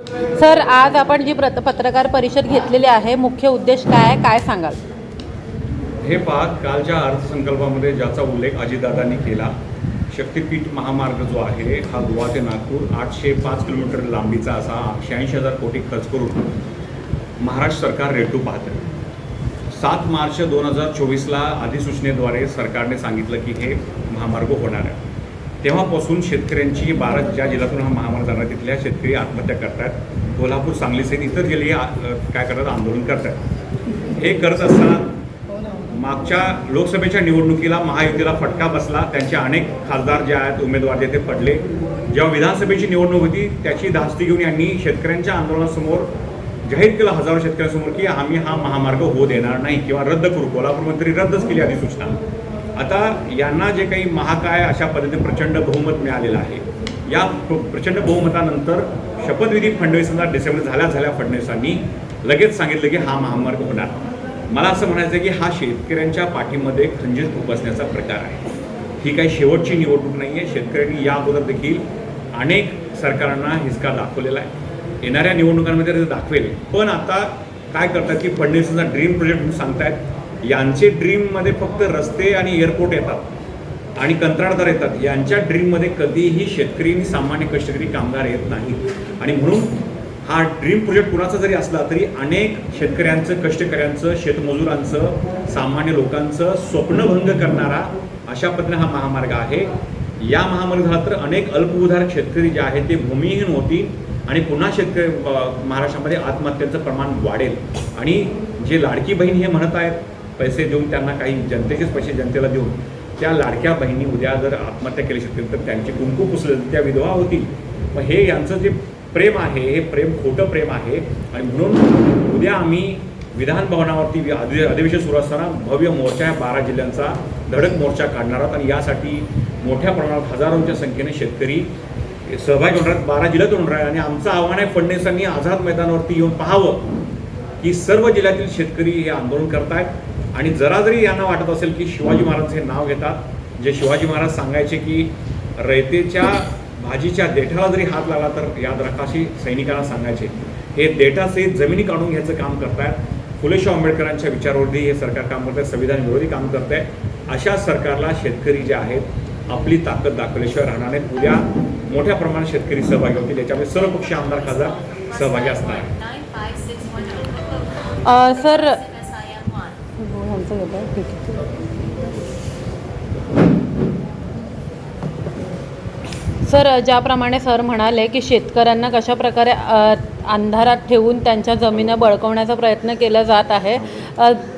Sir आज आपण जी पत्रकार परिषद घेतलेली आहे मुख्य उद्देश काय आहे काय सांगाल? हे पहा कालच्या अर्थसंकल्पामध्ये ज्याचा उल्लेख अजितदादांनी केला शक्तीपीठ महामार्ग जो आहे हा गोवा ते नागपूर आठशे पाच किलोमीटर लांबीचा असा शहाऐंशी हजार कोटी खर्च करून महाराष्ट्र सरकार रेटू पाहते. सात मार्च दोन हजार चोवीसला अधिसूचनेद्वारे सरकारने सांगितलं की हे महामार्ग होणार आहे. तेव्हापासून शेतकऱ्यांची बारा ज्या जिल्ह्यातून हा महामार्ग जाणार तिथल्या शेतकरी आत्महत्या करतात. कोल्हापूर सांगली सहित इतर जिल्हे काय करतात? आंदोलन करतात. हे करत असताना मागच्या लोकसभेच्या निवडणुकीला महायुतीला फटका बसला. त्यांचे अनेक खासदार जे आहेत उमेदवार जे ते पडले. जेव्हा विधानसभेची निवडणूक होती त्याची धास्ती घेऊन यांनी शेतकऱ्यांच्या आंदोलनासमोर जाहीर केलं हजारो शेतकऱ्यांसमोर की आम्ही हा महामार्ग होऊ देणार नाही किंवा रद्द करू. कोल्हापूरमध्ये रद्दच केली अधिसूचना. आता यांना जे काही महाकाय अशा पद्धतीने प्रचंड बहुमत मिळालेलं आहे. या प्रचंड बहुमतानंतर शपथविधी फडणवीसांना डिसेंबर झाल्या झाल्या फडणवीसांनी लगेच सांगितलं की हा महामार्ग होणार. मला असं म्हणायचं आहे की हा शेतकऱ्यांच्या पाठीमध्ये खंजीर बसण्याचा प्रकार आहे. ही काही शेवटची निवडणूक नाही आहे शेतकऱ्यांनी या अगोदर देखील अनेक सरकारांना हिसका दाखवलेला आहे. येणाऱ्या निवडणुकांमध्ये ते दाखवेल. पण आता काय करतात की फडणवीसांचा ड्रीम प्रोजेक्ट म्हणून सांगतायत. यांचे ड्रीममध्ये फक्त रस्ते आणि एअरपोर्ट येतात. आणि कंत्राटदार येतात. यांच्या ड्रीममध्ये कधीही शेतकरी आणि सामान्य कष्टकरी कामगार येत नाहीत. आणि म्हणून हा ड्रीम प्रोजेक्ट कुणाचा जरी असला तरी अनेक शेतकऱ्यांचं कष्टकऱ्यांचं शेतमजुरांचं सामान्य लोकांचं स्वप्नभंग करणारा अशा पद्धतीने हा महामार्ग आहे. या महामार्ग तर अनेक अल्पउधारक शेतकरी जे आहेत ते भूमिहीन होतील आणि पुन्हा शेतकरी महाराष्ट्रामध्ये आत्महत्यांचं प्रमाण वाढेल. आणि जे लाडकी बहीण हे म्हणत आहेत पैसे देऊन त्यांना काही जनतेचेच पैसे जनतेला देऊन त्या लाडक्या बहिणी उद्या जर आत्महत्या केली शकतील तर त्यांची कुंकू पुसले त्या विधवा होतील. मग हे यांचं जे प्रेम आहे हे प्रेम खोटं प्रेम आहे आणि म्हणून उद्या आम्ही विधान भवनावरती अधि अधिवेशन सुरू असताना भव्य मोर्चा ह्या बारा जिल्ह्यांचा धडक मोर्चा काढणार आहोत आणि यासाठी मोठ्या प्रमाणात हजारोंच्या संख्येने शेतकरी सहभागी होणार आहेत बारा जिल्ह्यात होणार आहे आणि आमचं आव्हान आहे फडणवीसांनी आझाद मैदानावरती येऊन पाहावं. की सर्व जिल्ह्यातील शेतकरी हे आंदोलन करतायत. आणि जरा जरी यांना वाटत असेल की शिवाजी महाराज हे नाव घेतात जे शिवाजी महाराज सांगायचे की रयतेच्या भाजीच्या देठाला जरी हात लागला तर याद रखाशी सैनिकांना सांगायचे. हे देठासहित जमिनी काढून घ्यायचं काम करतायत. फुलेशाह आंबेडकरांच्या विचारावरती हे सरकार काम करत आहे संविधान विरोधी काम करत आहे अशा सरकारला शेतकरी जे आहेत आपली ताकद दाखवल्याशिवाय राहणार नाहीत. उद्या मोठ्या प्रमाणात शेतकरी सहभागी होतील. याच्यामध्ये पक्ष आमदार खासदार सहभागी असणार सर SIM1. ह्यांचं घेतो ठीक आहे सर ज्याप्रमाणे सर म्हणाले की शेतकऱ्यांना कशा प्रकारे अंधारात ठेवून त्यांच्या जमिना बळकवण्याचा प्रयत्न केला जात आहे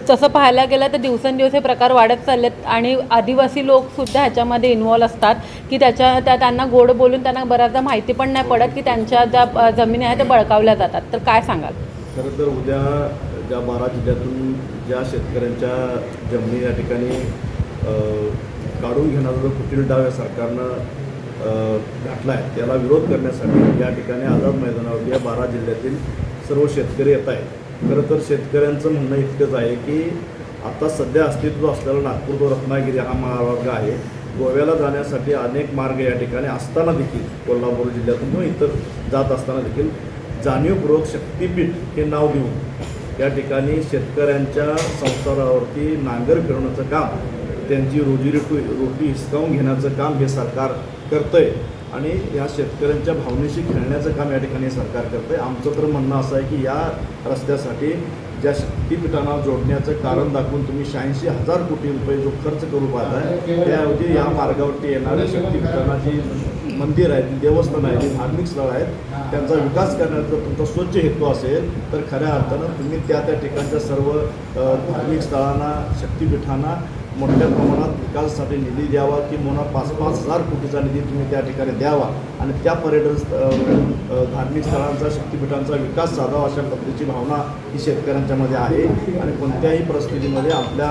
तसं पाहायला गेलं तर दिवसेंदिवस हे प्रकार वाढत चाललेत आणि आदिवासी लोकसुद्धा ह्याच्यामध्ये इन्वॉल्व असतात की त्याच्या त्या त्यांना गोड बोलून त्यांना बऱ्याचदा माहिती पण नाही पडत की त्यांच्या ज्या जमिनी आहेत त्या बळकावल्या जातात तर काय सांगाल खरं तर उद्या ज्या बारा जिल्ह्यातून ज्या शेतकऱ्यांच्या जमिनी या ठिकाणी काढून घेण्याचा जो कुटील डाव या सरकारनं अ, घातला आहे त्याला विरोध करण्यासाठी या ठिकाणी आझाद मैदानावरती या बारा जिल्ह्यातील सर्व शेतकरी येत आहेत. खरं तर शेतकऱ्यांचं म्हणणं इतकंच आहे की आता सध्या अस्तित्व असलेला नागपूर तो रत्नागिरी हा महामार्ग आहे. गोव्याला जाण्यासाठी अनेक मार्ग या ठिकाणी असताना देखील कोल्हापूर जिल्ह्यातून इतर जात असताना देखील जाणीवपूर्वक शक्तीपीठ हे नाव देऊन या ठिकाणी शेतकऱ्यांच्या संसारावरती नांगर फिरवण्याचं काम त्यांची रोजीरोटी रोटी हिसकावून घेण्याचं काम हे सरकार करतंय. आणि या शेतकऱ्यांच्या भावनेशी खेळण्याचं काम या ठिकाणी सरकार करतं आहे आमचं तर म्हणणं असं आहे की या रस्त्यासाठी ज्या शक्तीपीठांना जोडण्याचं कारण दाखवून तुम्ही शहाऐंशी हजार कोटी रुपये जो खर्च करू पाहताय त्याऐवजी या मार्गावरती येणाऱ्या शक्तीपीठांना जी मंदिर आहेत देवस्थान आहेत जी धार्मिक स्थळं आहेत त्यांचा विकास करण्याचा तुमचा स्वच्छ हेतू असेल तर खऱ्या अर्थानं तुम्ही त्या त्या ठिकाणच्या सर्व धार्मिक स्थळांना शक्तीपीठांना मोठ्या प्रमाणात विकासासाठी निधी द्यावा किंवा पाच पाच हजार कोटीचा निधी तुम्ही त्या ठिकाणी द्यावा आणि त्या पर्यटन धार्मिक स्थळांचा शक्तीपीठांचा विकास साधावा अशा पद्धतीची भावना ही शेतकऱ्यांच्यामध्ये आहे. आणि कोणत्याही परिस्थितीमध्ये आपल्या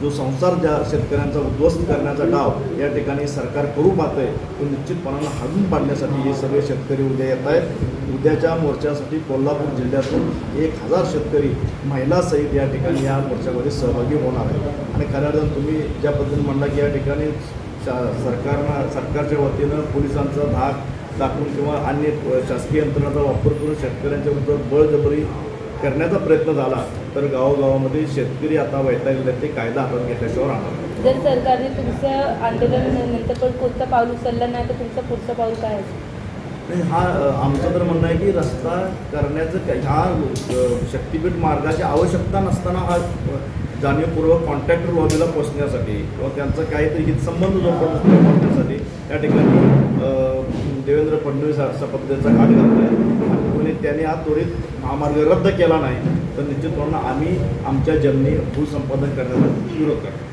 जो संसार ज्या शेतकऱ्यांचा उद्ध्वस्त करण्याचा डाव या ठिकाणी सरकार करू पाहतंय तो निश्चितपणानं हाडून पाडण्यासाठी हे सगळे शेतकरी उद्या येत आहेत. उद्याच्या मोर्चासाठी कोल्हापूर जिल्ह्यातून एक हजार शेतकरी महिलासहित या ठिकाणी या मोर्चामध्ये सहभागी होणार आहेत. आणि खऱ्या अर्थानं तुम्ही ज्या पद्धतीने म्हणला की या ठिकाणी शा सरकारनं सरकारच्या वतीनं पोलिसांचा धाक दाखवून किंवा अन्य शासकीय यंत्रणाचा वापर करून शेतकऱ्यांच्या विरुद्ध बळजबरी करण्याचा प्रयत्न झाला तर गावोगावामध्ये शेतकरी आता वैतागले ते कायदा हातात घेतल्याशिवाय राहणार. जर सरकारने तुमचं आंदोलन नंतर पण कोणतं पाऊल उचललं नाही तर तुमचं पुढचं पाऊल काय असेल नाही हा आमचं तर म्हणणं आहे की रस्ता करण्याचं काही- ह्या अ, शक्तीपीठ मार्गाची आवश्यकता नसताना हा जाणीवपूर्वक कॉन्ट्रॅक्टर लॉबीला पोचण्यासाठी किंवा त्यांचा काहीतरी हितसंबंध जोपासण्यासाठी त्या ठिकाणी अ, देवेंद्र फडणवीस अशा पद्धतीचा घाट घालत आहे आणि त्याने हा त्वरित महामार्ग रद्द केला नाही तर निश्चितपणे आम्ही आमच्या जमिनी भूसंपादन करण्याचा विरोध करतो